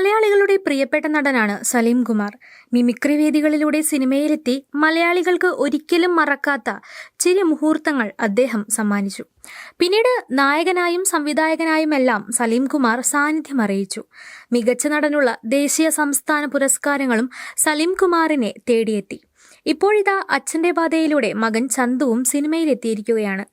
മലയാളികളുടെ പ്രിയപ്പെട്ട നടനാണ് സലീം കുമാർ. മിമിക്രി വേദികളിലൂടെ സിനിമയിലെത്തി മലയാളികൾക്ക് ഒരിക്കലും മറക്കാത്ത ചില മുഹൂർത്തങ്ങൾ അദ്ദേഹം സമ്മാനിച്ചു. പിന്നീട് നായകനായും സംവിധായകനായുമെല്ലാം സലീം കുമാർ സാന്നിധ്യം അറിയിച്ചു. മികച്ച നടനുള്ള ദേശീയ സംസ്ഥാന പുരസ്കാരങ്ങളും സലീം കുമാറിനെ തേടിയെത്തി. ഇപ്പോഴിതാ അച്ഛന്റെ പാതയിലൂടെ മകൻ ചന്തുവും സിനിമയിലെത്തിയിരിക്കുകയാണ്.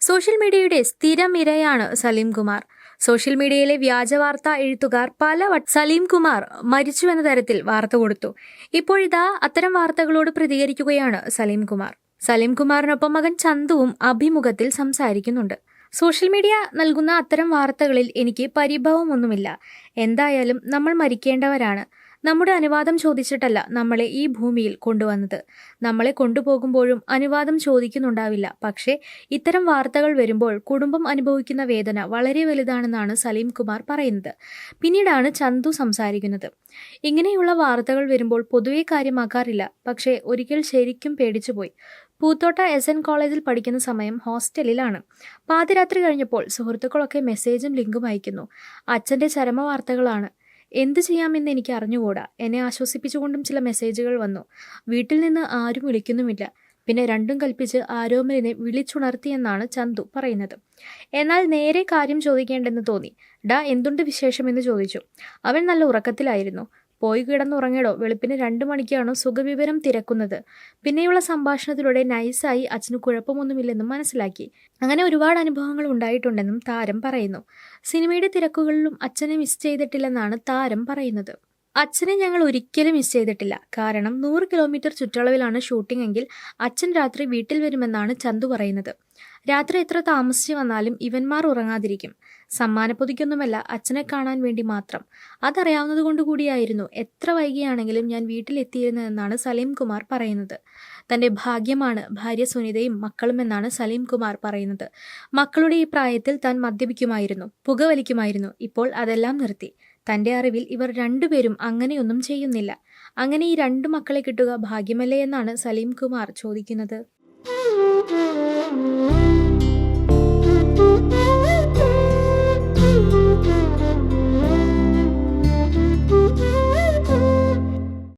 സോഷ്യൽ മീഡിയയുടെ സ്ഥിരം ഇരയാണ് സലീം കുമാർ. സോഷ്യൽ മീഡിയയിലെ വ്യാജ വ്യാജവാർത്ത എഴുത്തുകാർ പല സലീം കുമാർ മരിച്ചു എന്ന തരത്തിൽ വാർത്ത കൊടുത്തു. ഇപ്പോഴിതാ അത്തരം വാർത്തകളോട് പ്രതികരിക്കുകയാണ് സലീം കുമാർ. സലീം കുമാറിനൊപ്പം മകൻ ചന്തുവും അഭിമുഖത്തിൽ സംസാരിക്കുന്നുണ്ട്. സോഷ്യൽ മീഡിയ നൽകുന്ന അത്തരം വാർത്തകളിൽ എനിക്ക് പരിഭവമൊന്നുമില്ല. എന്തായാലും നമ്മൾ മരിക്കേണ്ടവരാണ്. നമ്മുടെ അനുവാദം ചോദിച്ചിട്ടല്ല നമ്മളെ ഈ ഭൂമിയിൽ കൊണ്ടുവന്നത്. നമ്മളെ കൊണ്ടുപോകുമ്പോഴും അനുവാദം ചോദിക്കുന്നുണ്ടാവില്ല. പക്ഷേ ഇത്തരം വാർത്തകൾ വരുമ്പോൾ കുടുംബം അനുഭവിക്കുന്ന വേദന വളരെ വലുതാണെന്നാണ് സലീം കുമാർ പറയുന്നത്. പിന്നീടാണ് ചന്തു സംസാരിക്കുന്നത്. ഇങ്ങനെയുള്ള വാർത്തകൾ വരുമ്പോൾ പൊതുവെ കാര്യമാക്കാറില്ല. പക്ഷേ ഒരിക്കൽ ശരിക്കും പേടിച്ചുപോയി. പൂത്തോട്ട എസ് എൻ കോളേജിൽ പഠിക്കുന്ന സമയം ഹോസ്റ്റലിലാണ്. പാതിരാത്രി കഴിഞ്ഞപ്പോൾ സുഹൃത്തുക്കളൊക്കെ മെസ്സേജും ലിങ്കും അയക്കുന്നു. അച്ഛന്റെ ചരമവാർത്തകളാണ്. എന്ത് ചെയ്യാമെന്ന് എനിക്ക് അറിഞ്ഞുകൂടാ. എന്നെ ആശ്വസിപ്പിച്ചുകൊണ്ടും ചില മെസ്സേജുകൾ വന്നു. വീട്ടിൽ നിന്ന് ആരും വിളിക്കുന്നുമില്ല. പിന്നെ രണ്ടും കൽപ്പിച്ച് ആരോമലിനെ വിളിച്ചുണർത്തിയെന്നാണ് ചന്തു പറയുന്നത്. എന്നാൽ നേരെ കാര്യം ചോദിക്കേണ്ടെന്ന് തോന്നി. ഡാ എന്തുണ്ട് വിശേഷമെന്ന് ചോദിച്ചു. അവൻ നല്ല ഉറക്കത്തിലായിരുന്നു. പോയി കിടന്നുറങ്ങിയടോ. വെളുപ്പിന് രണ്ടു മണിക്കാണ് സുഖവിവരം തിരക്കുന്നത്. പിന്നെയുള്ള സംഭാഷണത്തിലൂടെ നൈസായി അച്ഛന് കുഴപ്പമൊന്നുമില്ലെന്നും മനസ്സിലാക്കി. അങ്ങനെ ഒരുപാട് അനുഭവങ്ങൾ ഉണ്ടായിട്ടുണ്ടെന്നും താരം പറയുന്നു. സിനിമയുടെ തിരക്കുകളിലും അച്ഛനെ മിസ് ചെയ്തിട്ടില്ലെന്നാണ് താരം പറയുന്നത്. അച്ഛനെ ഞങ്ങൾ ഒരിക്കലും മിസ് ചെയ്തിട്ടില്ല. കാരണം നൂറ് കിലോമീറ്റർ ചുറ്റളവിലാണ് ഷൂട്ടിംഗ് എങ്കിൽ അച്ഛൻ രാത്രി വീട്ടിൽ വരുമെന്നാണ് ചന്തു പറയുന്നത്. രാത്രി എത്ര താമസിച്ചു വന്നാലും ഇവന്മാർ ഉറങ്ങാതിരിക്കും. സമ്മാനപ്പൊതിക്കൊന്നുമല്ല അച്ഛനെ കാണാൻ വേണ്ടി മാത്രം. അതറിയാവുന്നത് കൂടിയായിരുന്നു എത്ര വൈകിയാണെങ്കിലും ഞാൻ വീട്ടിലെത്തിയിരുന്നതെന്നാണ് സലീം കുമാർ പറയുന്നത്. തന്റെ ഭാഗ്യമാണ് ഭാര്യ സുനിതയും മക്കളും എന്നാണ് സലീം കുമാർ പറയുന്നത്. മക്കളുടെ ഈ പ്രായത്തിൽ താൻ മദ്യപിക്കുമായിരുന്നു പുകവലിക്കുമായിരുന്നു. ഇപ്പോൾ അതെല്ലാം നിർത്തി. തന്റെ അറിവിൽ ഇവർ രണ്ടുപേരും അങ്ങനെയൊന്നും ചെയ്യുന്നില്ല. അങ്ങനെ ഈ രണ്ടു മക്കളെ കിട്ടുക ഭാഗ്യമല്ലേ എന്നാണ് സലീം കുമാർ ചോദിക്കുന്നത്.